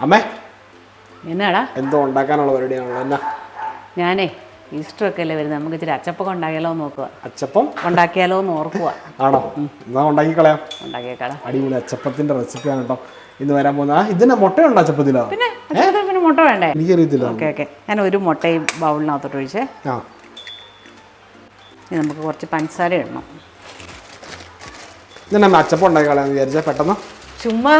അമ്മേ. എന്നാടാ? എന്തോ ഉണ്ടാക്കാനുള്ള പരിപാടിയാണല്ലോ. എന്നാ? ഞാനേ ഈസ്റ്റർ ഒക്കെ അല്ലേ വരുന്നത് നമുക്ക് ഇച്ചിരി അച്ചപ്പൊക്കെ ഉണ്ടാക്കിയാലോ എന്ന് നോക്കുക അച്ചപ്പം? ഉണ്ടാക്കിയാലോ എന്ന് ഓർക്കുക ആണോ? എന്നാ ഉണ്ടാക്കി കളയാം. അടിപൊളി അച്ചപ്പത്തിന്റെ റെസിപ്പിയാണ് കേട്ടോ. ഇന്ന് വരാൻ പോകുന്ന ഇതിന്റെ മുട്ടയുണ്ടോ അച്ചപ്പത്തിലോ? പിന്നെ അച്ചപ്പത്തിന് പിന്നെ മുട്ട വേണ്ടേ? എനിക്കറിയത്തില്ല. Okay okay. ഞാൻ ഒരു മുട്ടയും ബൗളിനകത്തോട്ട് ഒഴിച്ചേ. ആ. ഇനി നമുക്ക് കുറച്ച് പഞ്ചസാര ഇടണം. ഇന്നെ അച്ചപ്പം ഉണ്ടാക്കി കളയാന്ന് വിചാരിച്ചാ പെട്ടെന്ന്? ചുമ്മാ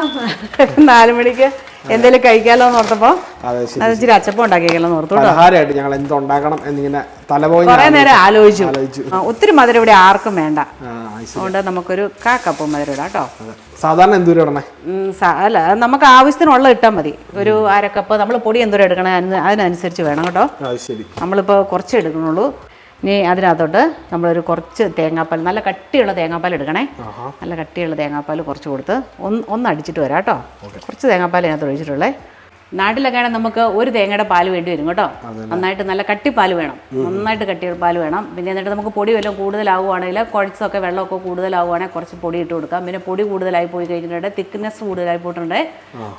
നാല് മണിക്ക് എന്തെങ്കിലും കഴിക്കാലോ എന്ന് അത് ഇച്ചിരി അച്ചപ്പം ഉണ്ടാക്കിയാലോ ഓർത്തോട്ടോ ഓർത്തു ഞങ്ങൾ എന്തുണ്ടാക്കണം എന്നിങ്ങനെ തലപോയി കുറേ നേരം ആലോചിച്ചു. ഒത്തിരി മധുരം ഇവിടെ ആർക്കും വേണ്ട. അതുകൊണ്ട് നമുക്കൊരു കാ കപ്പ് മധുരം ഇടാം കേട്ടോ. സാധാരണ എന്തൂരം ഇടണേ? അല്ല നമുക്ക് ആവശ്യത്തിനുള്ള ഇട്ടാൽ മതി. ഒരു അരക്കപ്പ് കപ്പ് നമ്മൾ പൊടി എന്തൂരം എടുക്കണേ അതിന് അതിനനുസരിച്ച് വേണം കേട്ടോ. നമ്മളിപ്പോൾ കുറച്ച് എടുക്കണുള്ളൂ ഇനി അതിനകത്തോട്ട് നമ്മളൊരു കുറച്ച് തേങ്ങാപ്പാൽ നല്ല കട്ടിയുള്ള തേങ്ങാപ്പാൽ എടുക്കണേ. നല്ല കട്ടിയുള്ള തേങ്ങാപ്പാൽ കുറച്ച് കൊടുത്ത് ഒന്ന് ഒന്ന് അടിച്ചിട്ട് വരാം കേട്ടോ. കുറച്ച് തേങ്ങാപ്പാൽ ഇതിനകത്ത് ഒഴിച്ചിട്ടുള്ളേ. നാട്ടിലൊക്കെ ആണെങ്കിൽ നമുക്ക് ഒരു തേങ്ങയുടെ പാൽ വേണ്ടി വരും കേട്ടോ. നന്നായിട്ട് നല്ല കട്ടിപ്പാൽ വേണം. നന്നായിട്ട് കട്ടിയുള്ള പാൽ വേണം. പിന്നെ എന്നിട്ട് നമുക്ക് പൊടി വല്ലതും കൂടുതലാവുകയാണെങ്കിൽ കുഴച്ചൊക്കെ വെള്ളമൊക്കെ കൂടുതലാവുകയാണെങ്കിൽ കുറച്ച് പൊടി ഇട്ട് കൊടുക്കാം. പിന്നെ പൊടി കൂടുതലായി പോയി കഴിഞ്ഞിട്ടുണ്ടെങ്കിൽ തിക്നെസ് കൂടുതലായി പോയിട്ടുണ്ട്.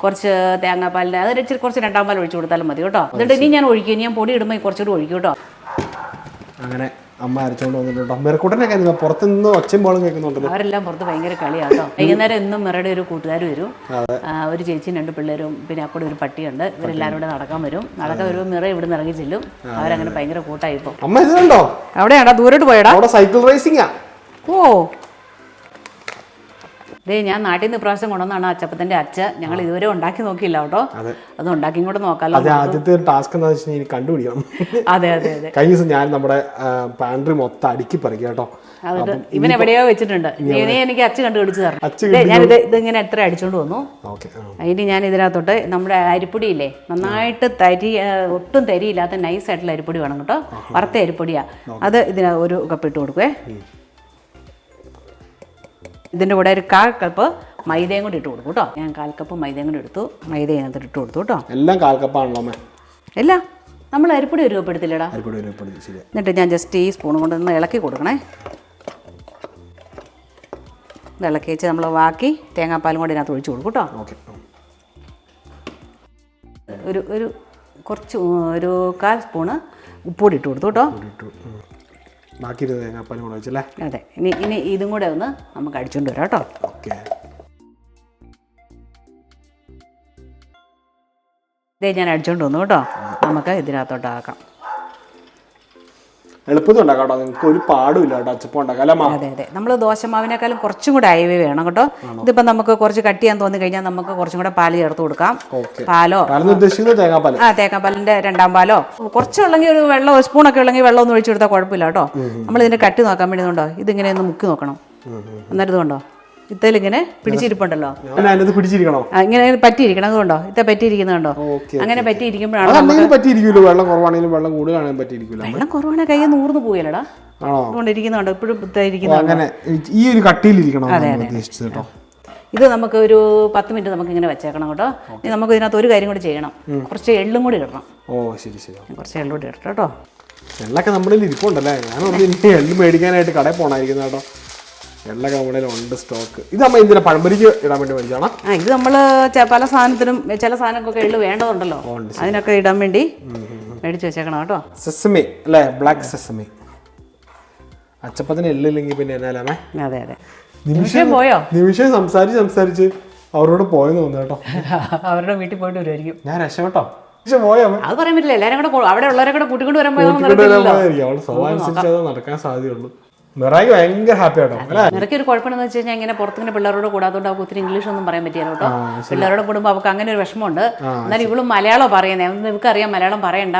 കുറച്ച് തേങ്ങാപ്പാലിന്റെ അത് ഇച്ചിരി കുറച്ച് രണ്ടാം പാൽ ഒഴിച്ചു കൊടുത്താലും മതി കേട്ടോ. എന്നിട്ട് ഇനി ഞാൻ ഒഴിക്കും. ഇനി ഞാൻ പൊടി ഇടുമ്പോൾ കുറച്ചുകൂടി ഒഴിക്കും കേട്ടോ. അങ്ങനെ അമ്മ അരച്ചോണ്ട് വന്നിട്ടുണ്ടോ. മെറക്കൂട്ടനൊക്കെ നിങ്ങൾ പുറത്തുനിന്ന് ഒച്ചയും ബോളും കേൾക്കുന്നുണ്ടല്ലോ. അവരെല്ലാം പുറത്ത് ഭയങ്കര കളിയാട്ടോ. വൈകുന്നേരം എന്നും മെറയുടെ ഒരു കൂട്ടുകാർ വരും. ഒരു ചേച്ചിയും രണ്ട് പിള്ളേരും പിന്നെ അക്കൂടെ ഒരു പട്ടിയുണ്ട്. ഇവരെല്ലാവരും കൂടെ നടക്കാൻ വരും. നടക്കാൻ വരുമ്പോൾ മിറ ഇവിടെ നിന്ന് ഇറങ്ങി ചെല്ലും. അവരങ്ങനെ ഭയങ്കര കൂട്ടായി പോകും. അമ്മ ഇതുണ്ടോ കണ്ടോ അവിടെയാടാ ദൂരോട്ട് പോയടാ? അവിടെ സൈക്കിൾ റേസിംഗാ. ഓ. ദേ ഞാൻ നാട്ടിൽ നിന്ന് ഇപ്രാവശ്യം കൊണ്ടുവന്നാണ് അച്ചപ്പത്തിന്റെ അച്ഛ ഞങ്ങൾ ഇതുവരെ ഉണ്ടാക്കി നോക്കിയില്ല കേട്ടോ. അതെ. ഉണ്ടാക്കി കൂടെ നോക്കാം അതെ ആദ്യത്തെ ടാസ്ക് എന്താ വെച്ചാൽ എനിക്ക് കണ്ടുപിടിക്കണം. അതെ അതെ അതെ. കഴിഞ്ഞ ദിവസം ഞാൻ നമ്മുടെ പാൻട്രി മൊത്തം അടുക്കി പറിക്കുക കേട്ടോ. ഇവൻ എവിടെയോ വെച്ചിട്ടുണ്ട്. ഇനി എനിക്ക് അച്ഛൻ കണ്ടുപിടിച്ച് തരണം. അച്ഛൻ ഇത് ഇതിങ്ങനെ എത്ര അടിച്ചോണ്ട് വന്നു. ഇനി അതിന് ഞാൻ ഇതിനകത്തോട്ട് നമ്മുടെ അരിപ്പൊടിയില്ലേ നന്നായിട്ട് തരി ഒട്ടും തരിയില്ലാത്ത നൈസ് ആയിട്ടുള്ള അരിപ്പൊടി വേണം കേട്ടോ. വറുത്ത അരിപ്പൊടിയാ. അത് ഇതിന് ഒരു കപ്പ് ഇട്ട് കൊടുക്കുവേ. ഇതിന്റെ കൂടെ ഒരു കാൽ കപ്പ് മൈദയും കൂടി ഇട്ട് കൊടുക്കും കേട്ടോ. ഞാൻ കാൽ കപ്പ് മൈദയും കൂടി എടുത്തു. മൈദ ഇതിനകത്ത് ഇട്ട് കൊടുത്തു കേട്ടോ. എല്ലാം കാൽക്കപ്പാണല്ലോ കപ്പാണല്ലോ ഇല്ല നമ്മൾ അരിപ്പൊടി രൂപപ്പെടുത്തില്ലടാ അരിപ്പൊടി ശരി എന്നിട്ട് ഞാൻ ജസ്റ്റ് ഈ സ്പൂൺ കൊണ്ട് ഒന്ന് ഇളക്കി കൊടുക്കണേ. ഇളക്കി വെച്ച് നമ്മൾ ബാക്കി തേങ്ങാപ്പാലും കൂടി ഇതിനകത്ത് ഒഴിച്ചു കൊടുക്കും കേട്ടോ. ഒരു ഒരു കുറച്ച് ഒരു കാൽ സ്പൂണ് ഉപ്പൂടി ഇട്ട് കൊടുത്തു കേട്ടോ. ഉം. തേങ്ങാപ്പാലും കൂടെ വെച്ചല്ലേ? അതെ. ഇനി ഇനി ഇതും കൂടെ ഒന്ന് നമുക്ക് അടിച്ചുകൊണ്ട് വരാം കേട്ടോ. ഓക്കെ. ഇതേ ഞാൻ അടിച്ചുകൊണ്ട് വന്നു കേട്ടോ. നമുക്ക് ഇതിനകത്തോട്ട് ആക്കാം. എളുപ്പത്തിൽ ഉണ്ടാക്കാം കേട്ടോ നിങ്ങൾക്ക് ഒരു പാടുമില്ല കേട്ടോ അച്ചപ്പം ഉണ്ടാക്കാം അല്ല അതെ അതെ. നമ്മൾ ദോശമാവിനേക്കാളും കുറച്ചും കൂടെ അയവ് വേണം കേട്ടോ. ഇതിപ്പോൾ നമുക്ക് കുറച്ച് കട്ട് ചെയ്യാൻ തോന്നി കഴിഞ്ഞാൽ നമുക്ക് കുറച്ചും കൂടെ പാൽ ചേർത്ത് കൊടുക്കാം. പാലോ? ഉദ്ദേശിക്കുന്നത് തേങ്ങാപ്പാൽ ആ തേങ്ങാപ്പാലിന്റെ രണ്ടാം പാലോ? കുറച്ചുള്ളെങ്കിൽ ഒരു വെള്ളം ഒരു സ്പൂണൊക്കെ ഉള്ളെങ്കിൽ വെള്ളം ഒന്ന് ഒഴിച്ചു കൊടുത്താൽ കുഴപ്പമില്ല കേട്ടോ. നമ്മൾ ഇതിന്റെ കട്ടി നോക്കാൻ വേണ്ടി ഇതുണ്ടോ ഇതിങ്ങനെ ഒന്ന് മുക്കി നോക്കണം. എന്നിട്ട് ഇതുകൊണ്ടോ ഇത്തേലിങ്ങനെ പിടിച്ചിരിപ്പുണ്ടല്ലോ. ഞാൻ അതിനകത്ത് പിടിച്ചിരിക്കണോ? ഇങ്ങനെ പറ്റിയിരിക്കണം. അതുകൊണ്ടോ? ഇത്ത പറ്റിയിരിക്കുന്നുണ്ടോ അങ്ങനെ പറ്റിയിരിക്കുമ്പോഴാണ് പറ്റിയിരിക്കുമല്ലോ. വെള്ളം കുറവാണെങ്കിലും വെള്ളം കൂടുതലാണെങ്കിലും പറ്റിയിരിക്കില്ല വെള്ളം കുറവാണ് കയ്യിൽ നൂർന്ന് പോയല്ലടാ. ആണോ? അതുകൊണ്ടിരിക്കുന്നുണ്ടോ. ഇപ്പോഴും അങ്ങനെ ഈ ഒരു കട്ടിയിലിരിക്കണം കേട്ടോ. ഇത് നമുക്ക് ഒരു പത്ത് മിനിറ്റ് നമുക്ക് ഇങ്ങനെ വെച്ചേക്കണം കേട്ടോ. ഇനി നമുക്ക് ഇതിനകത്ത് ഒരു കാര്യം കൂടി ചെയ്യണം. കുറച്ച് എള്ളും കൂടി ഇടണം. ഓ ശരി ശരി. കുറച്ച് എള്ളും കൂടി ഇടട്ടോ കേട്ടോ. എള്ളൊക്കെ നമ്മളിൽ ഇരിപ്പുണ്ടല്ലേ? ഞാനൊന്ന് എള്ള് മേടിക്കാനായിട്ട് കടയിൽ പോണായിരിക്കുന്നു കേട്ടോ. എള്ളൊക്കെ നമ്മുടെ സ്റ്റോക്ക് ഇത് നമ്മൾ എന്തിനാ പഴംപരിക്ക് ഇടാൻ വേണ്ടി മേടിച്ചാണോ ആ ഇത് നമ്മൾ പല സാധനത്തിനും ചില സാധനങ്ങൾക്കൊക്കെ എള്ള് വേണ്ടതുണ്ടല്ലോ. അതിനൊക്കെ ഇടാൻ വേണ്ടി മേടിച്ച് വെച്ചേക്കണം കേട്ടോ. സെസമി അല്ലേ? ബ്ലാക്ക് സെസമി അച്ചപ്പത്തിന് എള്ളില്ലെങ്കിൽ പിന്നെ എന്നാലാമേ അതെ അതെ. നിമിഷം പോയോ? നിമിഷം സംസാരിച്ച് സംസാരിച്ച് അവരോട് പോയെന്ന് തോന്നുന്നു കേട്ടോ. അവരുടെ വീട്ടിൽ പോയിട്ട് വരുമായിരിക്കും ഞാൻ രക്ഷപ്പെട്ടോ? അത് പറയാൻ പറ്റില്ല. എല്ലാരും കൂടെ അവിടെ ഉള്ളവരെ കൂടെ കൂട്ടിക്കൊണ്ട് വരാൻ പോയാൽ നടക്കാൻ സാധ്യതയുള്ളൂ. മിറായി ഭയങ്കര ഹാപ്പി ആട്ടോ. മിറയ്ക്ക് ഒരു കുഴപ്പമെന്ന് വെച്ച് കഴിഞ്ഞാൽ ഇങ്ങനെ പുറത്തിങ്ങനെ പിള്ളേരോട് കൂടാത്തോണ്ട് അവൾക്ക് ഒത്തിരി ഇംഗ്ലീഷ് ഒന്നും പറയാൻ പറ്റില്ല കേട്ടോ പിള്ളേരോട് കൂടുമ്പോൾ അവൾക്ക് അങ്ങനെ ഒരു വിഷമമുണ്ട്. എന്നാൽ ഇവളും മലയാളം പറയുന്നത് ഇവർക്ക് അറിയാം മലയാളം പറയണ്ട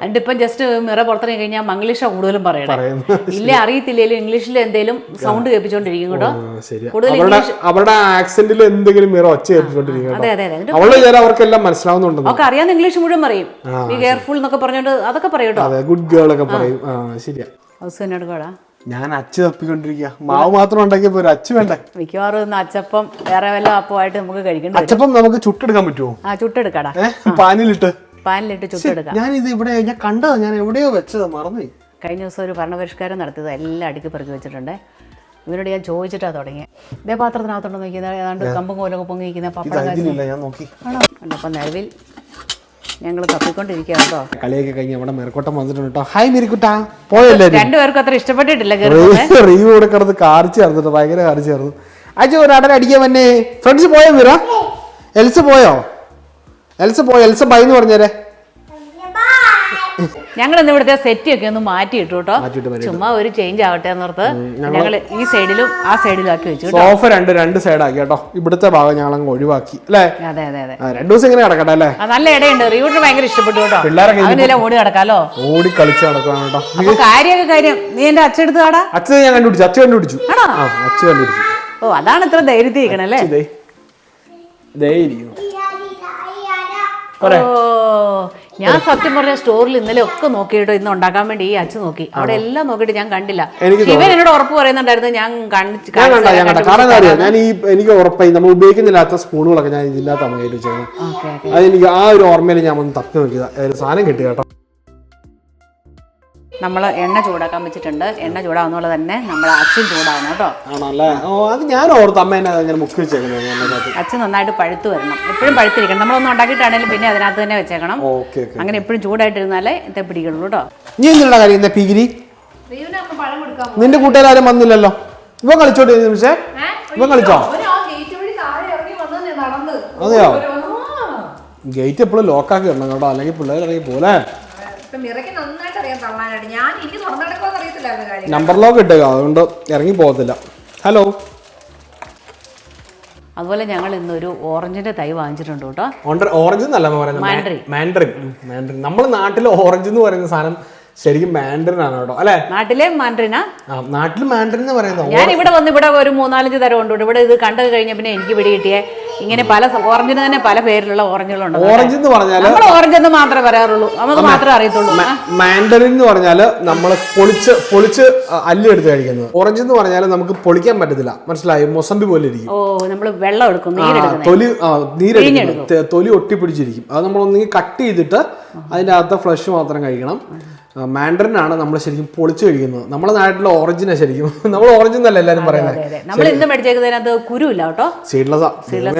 എന്നിട്ട് ഇപ്പം ജസ്റ്റ് മിറ പുറത്തിറങ്ങി കഴിഞ്ഞാൽ മംഗ്ലീഷാണ് കൂടുതലും പറയണേ. ഇല്ല അറിയത്തില്ലേലും ഇംഗ്ലീഷിൽ എന്തെങ്കിലും സൗണ്ട് കേൾപ്പിച്ചോണ്ടിരിക്കും കേട്ടോ. കൂടുതൽ അവരുടെ ആക്സെന്റിൽ എന്തെങ്കിലും മിറ ഒച്ച കേൾപ്പിച്ചോണ്ടിരിക്കും അതെ അതെ അതെ. അവർക്കെല്ലാം മനസ്സിലാവുന്നുണ്ടെന്ന്. അവൾക്ക് അറിയാവുന്ന ഇംഗ്ലീഷ് മുഴുവൻ പറയും. ബി കെയർഫുൾ എന്നൊക്കെ പറഞ്ഞോണ്ട് അതൊക്കെ പറയും കേട്ടോ. അതെ ഗുഡ് ഗേൾ ഒക്കെ പറയും. ശരിയാ. ഞാൻ അച്ച് തപ്പിക്കൊണ്ടിരിക്കുക മാവ് മാത്രം ഉണ്ടാക്കിയപ്പോ ഒരു അച്ച് വേണ്ട. മിക്കവാറും ഇന്ന് അച്ചപ്പം വേറെ വല്ല അപ്പമായിട്ട് നമുക്ക് കഴിക്കണം അച്ചപ്പം നമുക്ക് ചുട്ടെടുക്കാൻ പറ്റുമോ ആ ചുട്ടെടുക്കടാ. പാനിലിട്ട്. പാനിലിട്ട് ചുട്ടെടുക്കാം. ഞാൻ ഇത് ഇവിടെ ഞാൻ കണ്ടതാ ഞാൻ എവിടെയോ വെച്ചത് മറന്നു കഴിഞ്ഞ ദിവസം ഒരു ഭരണപരിഷ്കാരം നടത്തിയത് എല്ലാം അടുക്കി പെറുക്കി വെച്ചിട്ടുണ്ട്. ഇവരോട് ഞാൻ ചോദിച്ചിട്ടാ തുടങ്ങിയത് ഇതേ പാത്രത്തിനകത്തുണ്ടോ നോക്കിയത് ഏതാണ്ട് കമ്പും കോലൊക്കെ പൊങ്ങിയിരിക്കുന്ന പപ്പടം ആണോ? അപ്പം നിലവിൽ ഞങ്ങൾ തപ്പിക്കൊണ്ടിരിക്കുക കേട്ടോ. കളിയൊക്കെ കഴിഞ്ഞ് നമ്മുടെ മെറക്കോട്ടം വന്നിട്ടുണ്ട് കേട്ടോ. ഹായ് മെരിക്കുട്ടാ. പോയല്ലേ രണ്ടുപേർക്കും അത്ര ഇഷ്ടപ്പെട്ടിട്ടില്ല കയറി റീവ് കൂടെ കിടന്ന് കാറിച്ച് ചേർന്നിട്ട് ഭയങ്കര കാറിച്ച് ചേർന്നു. അച്ഛൻ ഒരു അടൻ അടിക്കാൻ വന്നേ. ഫ്രണ്ട്സ് പോയോ മീറ എൽസ് പോയോ? എൽസ് പോയോ? എൽസ് ബൈ എന്ന് പറഞ്ഞേരെ. ഞങ്ങൾ ഇന്ന് ഇവിടുത്തെ സെറ്റ് ഒക്കെ ഒന്ന് മാറ്റിയിട്ടു കേട്ടോ. ചുമ്മാ ഒരു ചേഞ്ച് ആവട്ടെ എന്നോർത്ത്. ഞങ്ങൾ ഈ സൈഡിലും ആ സൈഡിലും ആക്കി വെച്ചു സോഫ രണ്ട് രണ്ട് സൈഡ് ആക്കി കേട്ടോ. ഇവിടുത്തെ ഭാഗം ഞങ്ങൾ അങ്ങ് ഒഴിവാക്കി അല്ലേ? അതെ അതെ അതെ. രണ്ടു ദിവസം ഇങ്ങനെ കിടക്കട്ടെ അല്ലേ? ആ, നല്ല ഇടയുണ്ട്. റീവൂട്ടിന് ഭയങ്കര ഇഷ്ടപ്പെട്ടു കേട്ടോ. പിള്ളേരൊക്കെ അവനെല്ലാം ഓടി നടക്കാലോ? ഓടി കളിച്ച് നടക്കാൻ കേട്ടോ. കാര്യമൊക്കെ കാര്യം. നീ എന്റെ അച്ഛടുത്ത് കാടാ? അച്ഛൻ ഞാൻ കണ്ടുപിടിച്ചു അച്ഛൻ കണ്ടുപിടിച്ചു. അച്ഛൻ കണ്ടുപിടിച്ചു. ഓ അതാണ് ഇത്ര ധൈര്യത്തിരിക്കണല്ലേ ഇതേ ഓ ഞാൻ സത്യം പറഞ്ഞ സ്റ്റോറിൽ ഇന്നലെ ഒക്കെ നോക്കിയിട്ട് ഇന്ന് ഉണ്ടാക്കാൻ വേണ്ടി ഈ അച്ഛൻ നോക്കി. അവിടെ എല്ലാം നോക്കിയിട്ട് ഞാൻ കണ്ടില്ല. ഇവൻ എന്നോട് ഉറപ്പ് പറയുന്നുണ്ടായിരുന്നു ഞാൻ കാരണം ഞാൻ ഈ എനിക്ക് ഉറപ്പായി നമ്മൾ ഉപയോഗിക്കുന്നില്ലാത്ത സ്പൂണുകളൊക്കെ ഞാൻ ഇതില്ലാത്ത അമ്മയായിട്ട് ഓക്കെ അതെനിക്ക് ആ ഒരു ഓർമ്മയിൽ ഞാൻ ഒന്ന് തപ്പി നോക്കിയതാ. സാധനം കിട്ടി കേട്ടോ. നമ്മൾ എണ്ണ ചൂടാക്കാൻ വെച്ചിട്ടുണ്ട്. എണ്ണ ചൂടാവുന്നുള്ള തന്നെ നമ്മൾ അച്ഛൻ ചൂടാവണം കേട്ടോ. ആണല്ലേ? ഓ അത് ഞാൻ ഓർത്ത് അമ്മ എന്നെ അങ്ങനെ മുക്കി വെച്ചേക്കുന്നത് അച്ഛൻ നന്നായിട്ട് പഴുത്ത് വരണം. എപ്പോഴും പഴുത്തിരിക്കണം. നമ്മളൊന്നും ഉണ്ടാക്കിയിട്ടാണെങ്കിലും പിന്നെ അതിനകത്ത് തന്നെ വെച്ചേക്കണം. ഓക്കെ ഓക്കെ അങ്ങനെ എപ്പോഴും ചൂടായിട്ടിരുന്നാലേ ഇതേ പിടിക്കുള്ളൂ കേട്ടോ. നീ എന്തിനുള്ള കാര്യം? എന്താ പിഗിരി നിന്റെ കൂട്ടുകാരും വന്നില്ലല്ലോ? ഇവ കളിച്ചോട്ടെ പക്ഷേ ഇവ കളിച്ചോ? അതെയോ? ഗേറ്റ് എപ്പോഴും ലോക്കാക്കി ഇടണം കേട്ടോ. അല്ലെങ്കിൽ പിള്ളേർ ഇറങ്ങി പോലെ ഇപ്പൊ മിറയ്ക്ക് നന്നായിട്ട് അറിയാം തള്ളാനായിട്ട്. ഞാൻ ഇനി തുറന്നെടുക്കുമെന്ന് അറിയത്തില്ലായിരുന്നു കാര്യം. നമ്പർ ലോക്ക് ഇട്ടേക്കോ. അതുകൊണ്ട് ഇറങ്ങി പോകത്തില്ല. ഹലോ അതുപോലെ ഞങ്ങൾ ഇന്നൊരു ഓറഞ്ചിന്റെ തൈ വാങ്ങിച്ചിട്ടുണ്ട് കേട്ടോ. ഓറഞ്ച് എന്നല്ല പറയുന്നത് മാൻഡറിൻ. മാൻഡറിൻ നമ്മൾ നാട്ടിൽ ഓറഞ്ച് എന്ന് പറയുന്ന സാധനം ശരിക്കും മാൻഡറിൻ ആണ് കേട്ടോ. അല്ലെ? നാട്ടിലെ മാൻഡറിനാ നാട്ടിൽ മാൻഡറിൻ എന്ന് പറയുന്നത് ഞാൻ ഇവിടെ വന്ന് ഇവിടെ ഒരു മൂന്നാലഞ്ച് തരം ഉണ്ട് ഇവിടെ. ഇത് കണ്ടു കഴിഞ്ഞ പിന്നെ എനിക്ക് പിടി കിട്ടിയേ. ഇങ്ങനെ പല ഓറഞ്ചിന് തന്നെ പല പേരിലുള്ള ഓറഞ്ചുകളുണ്ട് ഓറഞ്ച് എന്ന് പറഞ്ഞാൽ നമ്മൾ ഓറഞ്ച് എന്ന് മാത്രമേ പറയാറുള്ളൂ. നമുക്ക് മാത്രമേ അറിയത്തുള്ളൂ. മാൻഡറിൻ എന്ന് പറഞ്ഞാൽ നമ്മൾ പൊളിച്ച് പൊളിച്ച് അല്ലി എടുത്ത് കഴിക്കുന്നത് ഓറഞ്ച് എന്ന് പറഞ്ഞാൽ നമുക്ക് പൊളിക്കാൻ പറ്റത്തില്ല. മനസ്സിലായി? മൊസമ്പി പോലെ ഇരിക്കും. ഓ നമ്മൾ വെള്ളം എടുക്കും തൊലി നീരെടുക്കും തൊലി ഒട്ടിപ്പിടിച്ചിരിക്കും. അത് നമ്മൾ ഒന്നെങ്കിൽ കട്ട് ചെയ്തിട്ട് അതിന്റെ അകത്ത് ഫ്ലഷ് മാത്രം കഴിക്കണം. മാൻഡറിൻ ആണ് നമ്മൾ ശരിക്കും പൊളിച്ചു കഴിക്കുന്നത്. നമ്മുടെ നാട്ടിലെ ഓറഞ്ചിനെ ശരിക്കും. നമ്മൾ ഓറഞ്ച് എന്നല്ല എല്ലാരും പറയുന്നത്. നമ്മൾ ഇന്ന് മേടിച്ചേക്കുന്നതിനകത്ത് കുരുവില്ല കേട്ടോ? സീഡ്ലസ്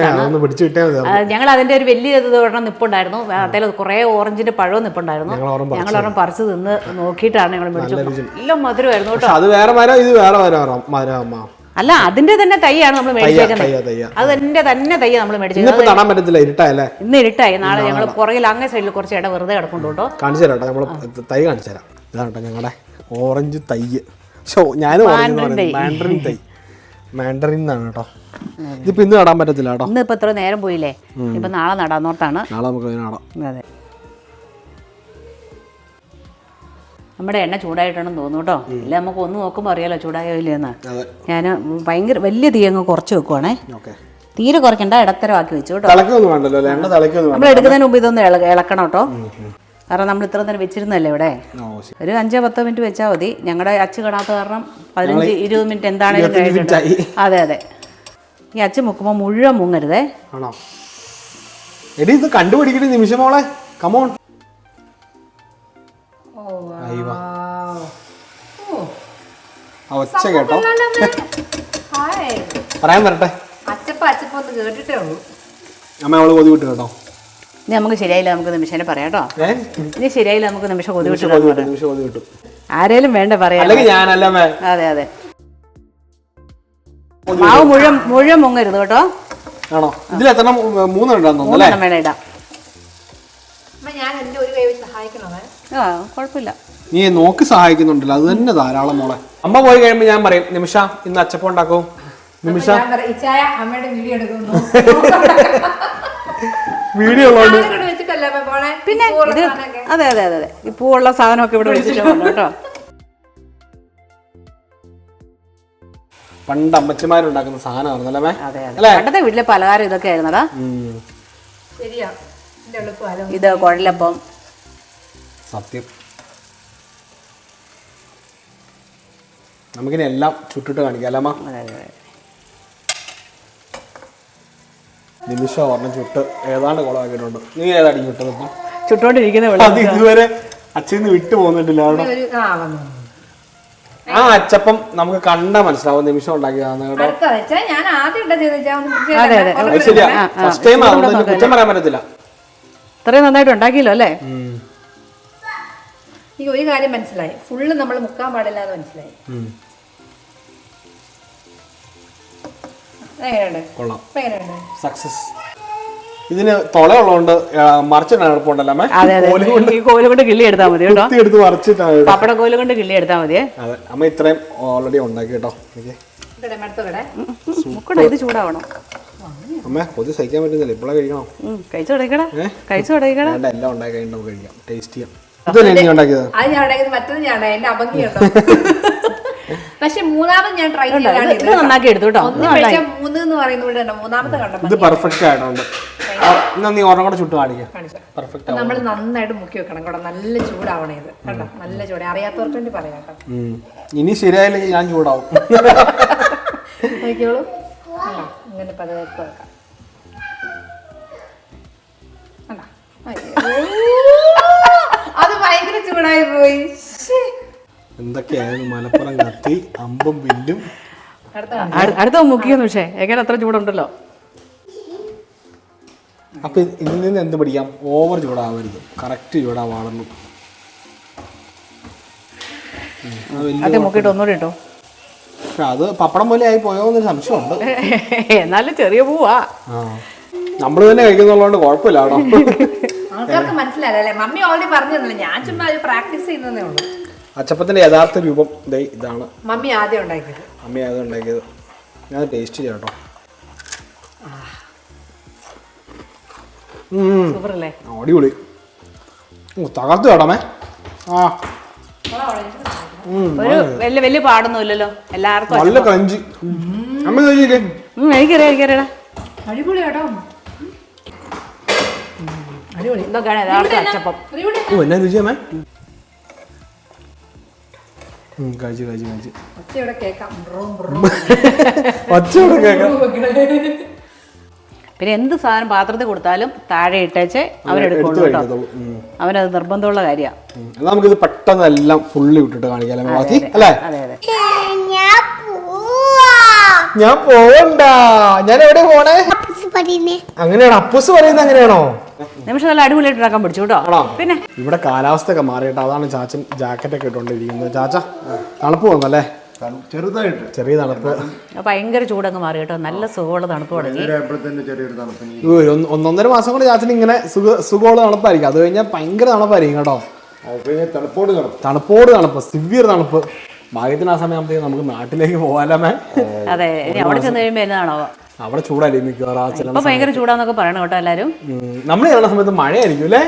അതൊന്ന് പിടിച്ചു കിട്ടിയാൽ മതി. ഞങ്ങൾ അതിന്റെ ഒരു വലിയ ഒരെണ്ണം നിപ്പുണ്ടായിരുന്നു. അതിൽ കുറെ ഓറഞ്ചിന്റെ പഴവും നിപ്പുണ്ടായിരുന്നു. ഞങ്ങൾ ഒരെണ്ണം പറിച്ചു നിന്ന് നോക്കിയിട്ടാണ് ഞങ്ങൾ മേടിച്ചത്. നല്ല മധുരമായിരുന്നു കേട്ടോ. അത് വേറെ മരം ഇത് വേറെ മരം മരം അമ്മ. അല്ല അതിന്റെ തന്നെ തൈയാണ് നമ്മൾ മേടിച്ചേക്കുന്നത്. തയ്യ തയ്യ. അത് എന്റെ തന്നെ തയ്യ നമ്മൾ മേടിച്ചേക്കുന്നത്. നടാൻ പറ്റത്തില്ല ഇരുട്ടായല്ലേ ഇന്ന് ഇരുട്ടായി. നാളെ ഞങ്ങൾ പുറകിൽ അങ്ങേ സൈഡിൽ കുറച്ച് ഇട വെറുതെ കിടക്കുന്നുണ്ടോ കേട്ടോ. കാണിച്ചു തരാം നമ്മൾ തൈ കാണിച്ചു തരാം. ഇതാണ് ഞങ്ങളുടെ ഓറഞ്ച് തൈ. ഷോ ഞാനും മാൻഡറിൻ തൈ. മാൻഡറിൻ എന്നാണ് കേട്ടോ. ഇതിപ്പോ ഇന്ന് നടാൻ പറ്റത്തില്ല കേട്ടോ. ഇന്ന് ഇപ്പൊ ഇത്ര നേരം പോയില്ലേ? ഇപ്പൊ നാളെ നടാന്നോർത്താണ് നാളെ നമുക്ക് നടാം. അതെ. നമ്മുടെ എണ്ണ ചൂടായിട്ടാണെന്ന് തോന്നുന്നു കേട്ടോ. ഇല്ല നമുക്ക് ഒന്ന് നോക്കുമ്പോൾ അറിയാലോ ചൂടായോ ഇല്ലെന്ന് ഞാൻ ഭയങ്കര വലിയ തീ അങ്ങ് കുറച്ച് വെക്കുവാണേ. തീരെ കുറയ്ക്കണ്ട ഇടത്തരമാക്കി വെച്ചു കേട്ടോ. നമ്മൾ എടുക്കുന്നതിന് മുമ്പ് ഇതൊന്ന് ഇളക്കണം കേട്ടോ. കാരണം നമ്മൾ ഇത്ര നേരം വെച്ചിരുന്നല്ലേ ഇവിടെ? ഒരു അഞ്ചോ പത്തോ മിനിറ്റ് വെച്ചാൽ മതി. ഞങ്ങളുടെ അച്ച് കാണാത്ത കാരണം പതിനഞ്ച് ഇരുപത് മിനിറ്റ് എന്താണെങ്കിലും അതെ അതെ. ഈ അച്ച് മുക്കുമ്പോൾ മുഴുവൻ മുങ്ങരുതേ. ആണോ? എടി ഇത് കണ്ടുപിടിക്കട്ടെ നിമിഷം മോളെ. കമോൺ ഒച്ച കേട്ടോ. ഹായ്. പറയാൻ വരട്ടെ. അച്ചപ്പ അച്ചപ്പ ഒന്ന് കേട്ടിട്ടേ ഉള്ളൂ. അമ്മ അവൾ കൊതി വിട്ടു കേട്ടോ. ഇനി നമുക്ക് ശരിയായില്ല നമുക്ക് നിമിഷനെ പറയാം കേട്ടോ. ഇനി ശരിയായില്ല നമുക്ക് നിമിഷം കൊതി നിമിഷം വിട്ടു കൊതി നിമിഷം കൊതി വിട്ടു. ആരേലും വേണ്ട പറയാം. അല്ലെങ്കിൽ ഞാനല്ല മേ അതെ അതെ. മാവ് മുഴുവൻ മുഴുവൻ മുങ്ങരുത് കേട്ടോ. ആണോ? ഇതിൽ എത്ര മൂന്നെണ്ണം ഉണ്ടെന്ന് തോന്നുന്നു അല്ലേ? ഇടാം. ഞാൻ എന്റെ ഒരു കൈ സഹായിക്കണോ സഹായിക്കണമേ. ആ കുഴപ്പമില്ല. നീ നോക്കി സഹായിക്കുന്നുണ്ടല്ലോ. അത് തന്നെ ധാരാളം മോളെ. അമ്മ പോയി കഴിയുമ്പോ ഞാൻ പറയും നിമിഷ ഇന്ന് അച്ചപ്പം ഉണ്ടാക്കും. നിമിഷ. അമ്മയുടെ വീഡിയോ എടുക്കുന്നു. വീഡിയോ ഉള്ളതുകൊണ്ട് പിന്നെ ഇത് അതെ അതെ അതെ അതെ. ഈ പൂവുള്ള സാധനമൊക്കെ ഇവിടെ വെച്ചിട്ടുണ്ട് കേട്ടോ. പണ്ട് അമ്മച്ചിമാരുണ്ടാക്കുന്ന സാധനം മേ അതെ അതെ. അല്ലേ? പണ്ടത്തെ വീട്ടിലെ പലഹാരം ഇതൊക്കെ ആയിരുന്നടാ ഇത് കുഴലപ്പം. സത്യം. നമുക്കിനി എല്ലാം ചുട്ടിട്ട് കാണിക്കാം അല്ലമ്മ നിമിഷം ഒരെണ്ണം ചുട്ട്. ഏതാണ്ട് കുളമാക്കിയിട്ടുണ്ട് നീ ഏതാണ് ചുട്ടത് ഇപ്പം? ചുട്ടോണ്ടിരിക്കുന്ന അത് ഇതുവരെ അച്ഛന്ന് വിട്ടു പോകുന്നിട്ടില്ല അവിടെ ആ അച്ചപ്പം നമുക്ക് കണ്ടാ മനസ്സിലാവും നിമിഷം ഉണ്ടാക്കിയതാണ് കേട്ടോ. ശരിയാ. ഫസ്റ്റ് ടൈം കുറ്റം പറയാൻ പറ്റത്തില്ല. ഇത്രയും നന്നായിട്ട് ഉണ്ടാക്കിയല്ലോ അല്ലേ? എനിക്ക് ഒരു കാര്യം മനസ്സിലായി. ഫുള്ള് നമ്മൾ മുക്കാൻ പാടില്ല എന്ന് മനസ്സിലായി സക്സസ് ഇതിന് തൊളയുള്ളതുകൊണ്ട് മറിച്ചിട്ടാണ് എളുപ്പമുണ്ടല്ലേ ഈ കോൽ കൊണ്ട് കിള്ളി എടുത്താൽ മതി കേട്ടോ. എടുത്ത് മറിച്ചിട്ടാണ്. പപ്പട കോൽ കൊണ്ട് കിള്ളി എടുത്താൽ മതിയേ അതെ. അമ്മ ഇത്രയും ഓൾറെഡി ഉണ്ടാക്കി കേട്ടോ. ഇത് ചൂടാവണം. അമ്മ കൊതി സഹിക്കാൻ പറ്റുന്നില്ല. ഇപ്പോഴാണ് കഴിക്കണം? കഴിച്ചു തുടങ്ങിക്കടാ. കഴിച്ചു തുടങ്ങിക്കടാ. എല്ലാം ഉണ്ടാക്കി കഴിക്കാം. ടേസ്റ്റ് ചെയ്യാം. ഇതല്ലേ നീ ഉണ്ടാക്കിയത് അത് ഞാൻ ഉണ്ടാക്കിയത് മറ്റത് ഞാൻ എന്റെ അഭംഗിയുണ്ടോ പക്ഷെ മൂന്നാമത് ഞാൻ ട്രൈ ഇത് നന്നാക്കി എടുത്തു കേട്ടോ. ഒന്ന് കഴിച്ചാൽ മൂന്ന് എന്ന് പറയുന്നത് ഇവിടെ ഉണ്ട് മൂന്നാമത്തെ കണ്ടപ്പോ ഇത് പെർഫെക്റ്റ് ആയിട്ടുണ്ട് ആ, എന്നാ നീ ഒരെണ്ണം കൂടെ ചുട്ട് കാണിക്കാം. പെർഫെക്റ്റ് നമ്മൾ നന്നായിട്ട് മുക്കി വെക്കണം കേട്ടോ. നല്ല ചൂടാവണേ ഇത്. കേട്ടോ. നല്ല ചൂട്. അറിയാത്തവർക്ക് വേണ്ടി പറയാം കേട്ടോ. ഇനി ശരിയായില്ലെങ്കിൽ ഞാൻ ചൂടാവും. നോക്കിയോളൂ. കണ്ടോ? ഇങ്ങനെ പതുക്കെ വെക്കാം. പോയി. എന്തൊക്കെയായിരുന്നു മലപ്പുറം കത്തി അമ്പും വില്ലും? അടുത്ത അടു- അടുത്ത മുക്കിയെന്ന് പക്ഷേ എങ്ങനെ അത്ര ചൂടുണ്ടല്ലോ. അപ്പൊ ഇതിൽ നിന്ന് എന്ത് പഠിക്കാം? ഓവർ ചൂടാവരുത്. കറക്റ്റ് ചൂടാവാളുന്നു അത് അത് മുക്കിയിട്ട് ഒന്നുകൂടി ഇട്ടോ. അത് പപ്പടം പോലെ ആയി പോയോ എന്നൊരു സംശയമുണ്ട്. എന്നാലും ചെറിയ പൂവാ. ആ. നമ്മൾ തന്നെ കഴിക്കുന്നുള്ളതുകൊണ്ട് കുഴപ്പമില്ല കേട്ടോ ആൾക്കാർക്ക് മനസ്സിലായല്ലേ മമ്മി ഓൾറെഡി പറഞ്ഞു തന്നില്ല ഞാൻ ചുമ്മാ പ്രാക്ടീസ് ചെയ്യുന്നതേ ഉള്ളൂ. അച്ചപ്പത്തിന്റെ യഥാർത്ഥ രൂപം ദേ ഇതാണ്. മമ്മി ആദ്യം ഉണ്ടാക്കിയത്. അമ്മ ആദ്യം ഉണ്ടാക്കിയത്. ഞാൻ ടേസ്റ്റ് ചെയ്യാം കേട്ടോ അല്ലേ അടിപൊളി. തകർത്ത് കേട്ടോമേ. ആ. ഉം, ഒരു വലിയ വലിയ പാടൊന്നും ഇല്ലല്ലോ എല്ലാവർക്കും നല്ല ക്രഞ്ചി അമ്മ എനിക്കറിയാം എനിക്കറിയാടാ അടിപൊളി കേട്ടോ അടിപൊളി. ഇതൊക്കെയാണ് യഥാർത്ഥ അച്ചപ്പം അടിപൊളി ഓ എന്നാ? കഴിച്ചു കഴിച്ചു കഴിച്ചു. കേൾക്കാം. പിന്നെ എന്ത് സാധനം പാത്രത്തിൽ കൊടുത്താലും താഴെ ഇട്ടേച്ച് അവരെടുക്കുള്ളൂ കേട്ടോ. അവനത് നിർബന്ധമുള്ള കാര്യമാണ് നമുക്കിത് പെട്ടെന്ന് എല്ലാം ഫുള്ളി വിട്ടിട്ട് കാണിക്കാം അല്ലേ ബാക്കി ഞാൻ പോവണ്ട. ഞാൻ എവിടെ പോണേ? അങ്ങനെയാണോ? അപ്പൂസ് പറയുന്നത് അങ്ങനെയാണോ? നിമിഷം നല്ല അടിപൊളിയായിട്ട് ഉണ്ടാക്കാൻ പഠിച്ചു കേട്ടോ. പിന്നെ? ഇവിടെ കാലാവസ്ഥ ഒക്കെ മാറിയിട്ട് അതാണ് ചാച്ചൻ ജാക്കറ്റ് ഒക്കെ ഇട്ടുകൊണ്ടിരിക്കുന്നത്. ചാച്ച തണുപ്പ് വന്നല്ലേ? ചെറുതായിട്ട്. ചെറിയ തണുപ്പ്. ഭയങ്കര ചൂടങ്ങ് മാറി കേട്ടോ. നല്ല സുഖമുള്ള തണുപ്പ് തുടങ്ങി. ഒന്നൊന്നര മാസം കൊണ്ട് ചാച്ചൻ ഇങ്ങനെ സുഖ സുഖമുള്ള തണുപ്പായിരിക്കും. അത് കഴിഞ്ഞാൽ ഭയങ്കര തണുപ്പായിരിക്കും കേട്ടോ. തണുപ്പോട് തണുപ്പ്. തണുപ്പോട് തണുപ്പ് സിവിയർ തണുപ്പ്. ഭാഗ്യത്തിന് ആ സമയം നമുക്ക് നാട്ടിലേക്ക് പോകാലേ അതെ അവിടെ ചെന്ന് കഴിയുമ്പോൾ എന്നതാണോ? അവിടെ ചൂടായിരിക്കും മിക്കവാറും ആ ചില ഇപ്പൊ ഭയങ്കര ചൂടാന്നൊക്കെ പറയണം കേട്ടോ എല്ലാരും. നമ്മൾ ചെല്ലുന്ന സമയത്ത് മഴയായിരിക്കും അല്ലേ?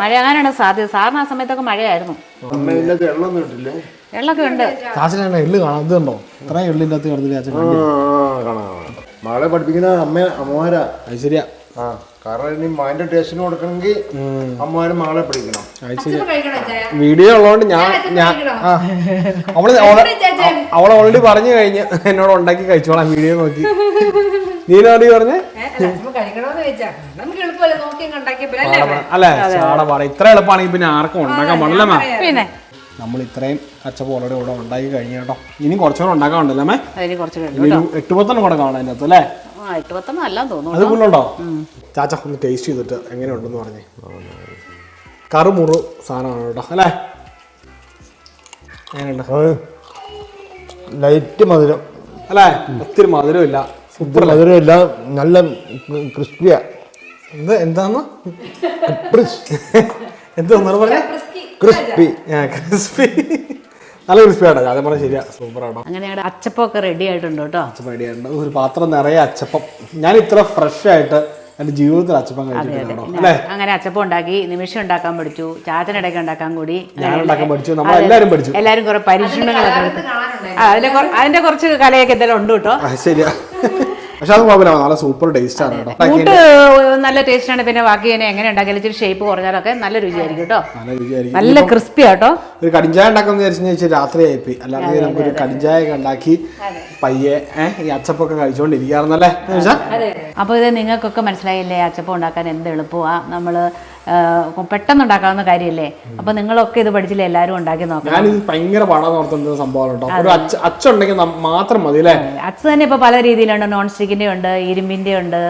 മഴ- അങ്ങനെയാണ് സാധ്യത. സാറിന് ആ സമയത്തൊക്കെ മഴയായിരുന്നു. വെള്ളമൊക്കെ ഉണ്ട്. ചാച്ചനാണ് എള്ള് കാണാം. ഇത് കണ്ടോ? ഇത്രയും എള്ളിന്റെ അകത്ത് കിടന്നില്ല ചാച്ചൻ ആ കാണാം. മകളെ പഠിപ്പിക്കുന്ന അമ്മ അമ്മമാരാ? അത് ശരിയാ. ആ കാരണം ഇനി മാന്റെ ടേസ്റ്റിന് കൊടുക്കണമെങ്കിൽ അമ്മമാരും മകളെ പഠിക്കണം അത് കഴിക്കണോ വീഡിയോ ഉള്ളതുകൊണ്ട് ഞാൻ? ആ. അവൾ അവൾ ഓൾറെഡി പറഞ്ഞു കഴിഞ്ഞ് എന്നോട് ഉണ്ടാക്കി കഴിച്ചോളാം വീഡിയോ നോക്കി. നീ നോടി പറഞ്ഞേ? അല്ല, ചാട പാട. ഇത്ര എളുപ്പമാണെങ്കിൽ പിന്നെ ആർക്കും ഉണ്ടാക്കാൻ പാടില്ല മാ പിന്നെ? നമ്മൾ ഇത്രയും അച്ച ഓൾറെഡി ഇവിടെ ഉണ്ടാക്കി കഴിഞ്ഞു കേട്ടോ. ഇനി കുറച്ചുകൂടെ ഉണ്ടാക്കാനുണ്ടല്ലോ മേ അതിന് കുറച്ച് കഴിഞ്ഞു എട്ട് പത്തെണ്ണം കൂടെ കാണാം അതിനകത്ത് അല്ലേ? ആ എട്ട് പത്തൊന്നും അല്ലാന്ന് തോന്നുന്നു അത് ഫുള്ളുണ്ടോ? ചാച്ച ഒന്ന് ടേസ്റ്റ് ചെയ്തിട്ട് എങ്ങനെയുണ്ടെന്ന് പറഞ്ഞേ. കറുമുറു സാധനമാണ് കേട്ടോ അല്ലേ? എങ്ങനെയുണ്ട്? ലൈറ്റ് മധുരം. അല്ലേ? ഒത്തിരി മധുരമില്ല. സൂപ്പർ മധുരമില്ല. നല്ല ക്രിസ്പിയാ എന്ത് എന്താന്ന്? എന്ത് ഒന്നാണ് പറഞ്ഞ? ക്രിസ്പി. ക്രിസ്പി. നല്ല ക്രിസ്പി ആട്ടോ. അതേ പറഞ്ഞാൽ ശരിയാ. സൂപ്പർ ആണോ അങ്ങനെ ഞങ്ങളുടെ അച്ചപ്പമൊക്കെ റെഡി ആയിട്ടുണ്ട് കേട്ടോ. അച്ചപ്പം റെഡി ആയിട്ടുണ്ട്. ഒരു പാത്രം നിറയെ അച്ചപ്പം. ഞാൻ ഇത്ര ഫ്രഷ് ആയിട്ട് എന്റെ ജീവിതത്തിൽ അച്ചപ്പം കഴിച്ചിട്ടുണ്ടോ അല്ലേ? അങ്ങനെ അച്ചപ്പം ഉണ്ടാക്കി നിമിഷം ഉണ്ടാക്കാൻ പഠിച്ചു ചാച്ചനിടയ്ക്ക് ഉണ്ടാക്കാൻ കൂടി ഞാൻ ഉണ്ടാക്കാൻ പഠിച്ചു. നമ്മളെല്ലാവരും പഠിച്ചു. എല്ലാവരും കുറെ പരീക്ഷണങ്ങളൊക്കെ അതിന്റെ കുറച്ച് കലയൊക്കെ എന്തെങ്കിലും ഉണ്ട് കേട്ടോ. ശരിയാ. പക്ഷെ അത് കുഴപ്പമില്ല നല്ല സൂപ്പർ ടേസ്റ്റ് ആണ് കേട്ടോ. കൂട്ട് നല്ല ടേസ്റ്റ് ആണ്. പിന്നെ ബാക്കി തന്നെ എങ്ങനെ ഉണ്ടാക്കിയാലും ഇച്ചിരി ഷേപ്പ് കുറഞ്ഞാലൊക്കെ നല്ല രുചിയായിരിക്കും കേട്ടോ. നല്ല രുചിയായിരിക്കും. നല്ല ക്രിസ്പി ആട്ടോ. ഒരു കടിഞ്ചായ ഉണ്ടാക്കാന്ന് വിചാരിച്ചു രാത്രി ആയിപ്പോയി അല്ലാതെ നമുക്കൊരു കടിഞ്ചായ ഒക്കെ ഉണ്ടാക്കി പയ്യെ ഈ അച്ചപ്പൊക്കെ കഴിച്ചുകൊണ്ടിരിക്കാറുന്നല്ലേ അപ്പൊ ഇത് നിങ്ങൾക്കൊക്കെ മനസ്സിലായില്ലേ അച്ചപ്പം ഉണ്ടാക്കാൻ എന്ത് എളുപ്പമാണ് നമ്മൾ പെട്ടെന്ന് ഉണ്ടാക്കാവുന്ന കാര്യമല്ലേ അപ്പൊ നിങ്ങളൊക്കെ ഇത് പഠിച്ചില്ലേ? എല്ലാവരും ഉണ്ടാക്കി നോക്കാം ഞാനിത് ഭയങ്കര പാടാന്ന് ഓർത്തുന്ന അച്ഛ മാത്രം മതി അല്ലേ? അച്ച് തന്നെ ഇപ്പൊ പല രീതിയിലുണ്ട്. നോൺ സ്റ്റിക്കിന്റെ ഉണ്ട് ഇരുമ്പിന്റെ ഉണ്ട്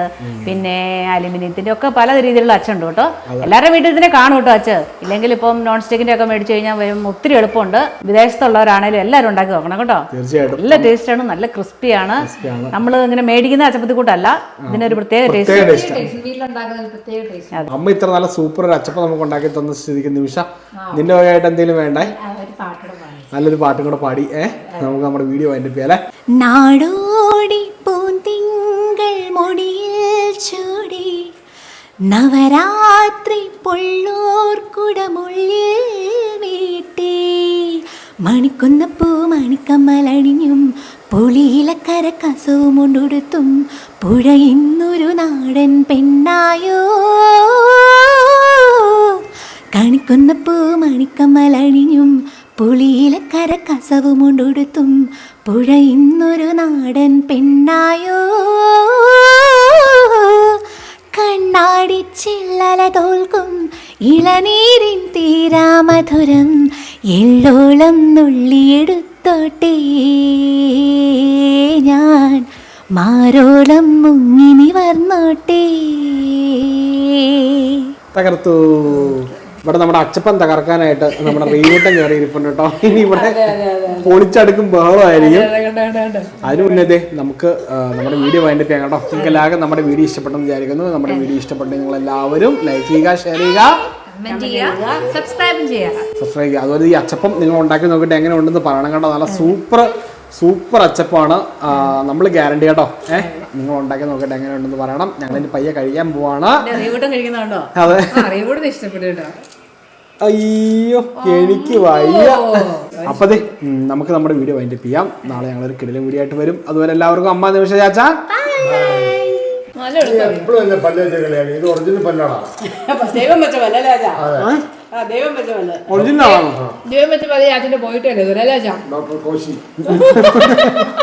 പിന്നെ അലുമിനിയത്തിന്റെ ഒക്കെ പല രീതിയിലുള്ള അച്ചുണ്ട് കേട്ടോ. എല്ലാവരുടെ വീട്ടിൽ തന്നെ കാണും കേട്ടോ അച്ച്. ഇല്ലെങ്കിൽ ഇപ്പം നോൺ സ്റ്റിക്കിന്റെ ഒക്കെ മേടിച്ചു കഴിഞ്ഞാൽ വരും ഒത്തിരി എളുപ്പമുണ്ട്. വിദേശത്തുള്ളവരാണേലും എല്ലാവരും ഉണ്ടാക്കി നോക്കണം കേട്ടോ. തീർച്ചയായിട്ടും. നല്ല ടേസ്റ്റാണ് നല്ല ക്രിസ്പിയാണ്. നമ്മൾ ഇങ്ങനെ മേടിക്കുന്ന അച്ചപ്പത്തി കൂട്ടല്ല ഇതിനൊരു പ്രത്യേക ടേസ്റ്റ് പ്രത്യേക ടേസ്റ്റ് വീട്ടിലുണ്ടാക്കുന്ന ഒരു പ്രത്യേക ടേസ്റ്റ് അമ്മ ഇത്ര നല്ല സൂപ്പർ ഒരു അച്ചപ്പം നമുക്ക് ഉണ്ടാക്കി തന്ന സ്ഥിതിക്ക് നിമിഷ. നിന്റെ വകയായിട്ട് എന്തെങ്കിലും വേണ്ടേ ഒരു പാട്ടോടെ പാടി. നല്ലൊരു പാട്ടും കൂടെ പാടി ഏ? നമുക്ക് നമ്മുടെ വീഡിയോ അതിന്റെ പേരെ നാടോടി പൂന്തിങ്കൾ മുടിയിൽ ചൂടി നവരാത്രി പൊള്ളൂർ കുടമുള്ളിൽ വീട്ടി. മണിക്കുന്നപ്പൂ മണിക്കമ്മലണിഞ്ഞും പുളിയിലക്കര കസവും കൊണ്ടുടുത്തും പുഴ ഇന്നൊരു നാടൻ പെണ്ണായോ? കണിക്കുന്നപ്പൂ മണിക്കമ്മലണിഞ്ഞും പുളിയിലക്കര കസവും കൊണ്ടുടുത്തും പുഴ ഇന്നൊരു നാടൻ പെണ്ണായോ? കണ്ണാടി ചില്ലല തോൽക്കും ഇളനീരിൻ തീരാമധുരം എള്ളോളം നുള്ളിയെടുത്തോട്ടേ. ഞാൻ മാരോളം മുങ്ങിനി വർന്നോട്ടേ തകർത്തു. ഇവിടെ നമ്മുടെ അച്ചപ്പൻ തകർക്കാനായിട്ട് നമ്മുടെ റീവൂട്ടം കയറി ഇരിപ്പുണ്ട് കേട്ടോ. ഇനി ഇവിടെ പൊളിച്ചടുക്കും ബഹളമായിരിക്കും. അതിനു മുന്നേ നമുക്ക് നമ്മുടെ വീഡിയോ വൈൻഡപ്പ് ചെയ്യാം കേട്ടോ. നിങ്ങൾക്ക് എല്ലാവർക്കും നമ്മുടെ വീഡിയോ ഇഷ്ടപ്പെട്ടെന്ന് വിചാരിക്കുന്നു. നമ്മുടെ വീഡിയോ ഇഷ്ടപ്പെട്ടെങ്കിൽ നിങ്ങൾ എല്ലാവരും ലൈക്ക് ചെയ്യുക ഷെയർ ചെയ്യുക. കമന്റ് ചെയ്യുക സബ്സ്ക്രൈബും ചെയ്യുക. സബ്സ്ക്രൈബ് ചെയ്യുക. അതുപോലെ ഈ അച്ചപ്പം നിങ്ങൾ ഉണ്ടാക്കി നോക്കിയിട്ട് എങ്ങനെ ഉണ്ടെന്ന് പറയണം കേട്ടോ. നല്ല സൂപ്പർ സൂപ്പർ അച്ചപ്പാണ്. നമ്മൾ ഗ്യാരണ്ടി കേട്ടോ. ഏഹ് നിങ്ങൾ ഉണ്ടാക്കി നോക്കട്ടെ എങ്ങനെ ഉണ്ടെന്ന് പറയണം. ഞങ്ങൾ പയ്യെ കഴിക്കാൻ പോവാണ്. അതെ. ഇഷ്ടപ്പെട്ടു കേട്ടോ. അയ്യോ എനിക്ക് വയ്യ. അപ്പൊ അതെ നമുക്ക് നമ്മുടെ വീഡിയോ വൈൻഡ് അപ്പ് ചെയ്യാം. നാളെ ഞങ്ങൾ ഒരു കിടലും വീഡിയോ ആയിട്ട് വരും. അതുപോലെ എല്ലാവർക്കും അമ്മ നിമിഷ ചാച്ചാ. എപ്പോഴും കളിയാണ്. ഇത് ഒറിജിനൽ ദൈവം വെച്ച വല്ല ദൈവം വെച്ച ഒറിജിനൽ ആണോ? ദൈവം വെച്ച് പറയാ അച്ഛന്റെ പോയിട്ടല്ലേ ദുരലാച്ചാ ഡോക്ടർ കോശി.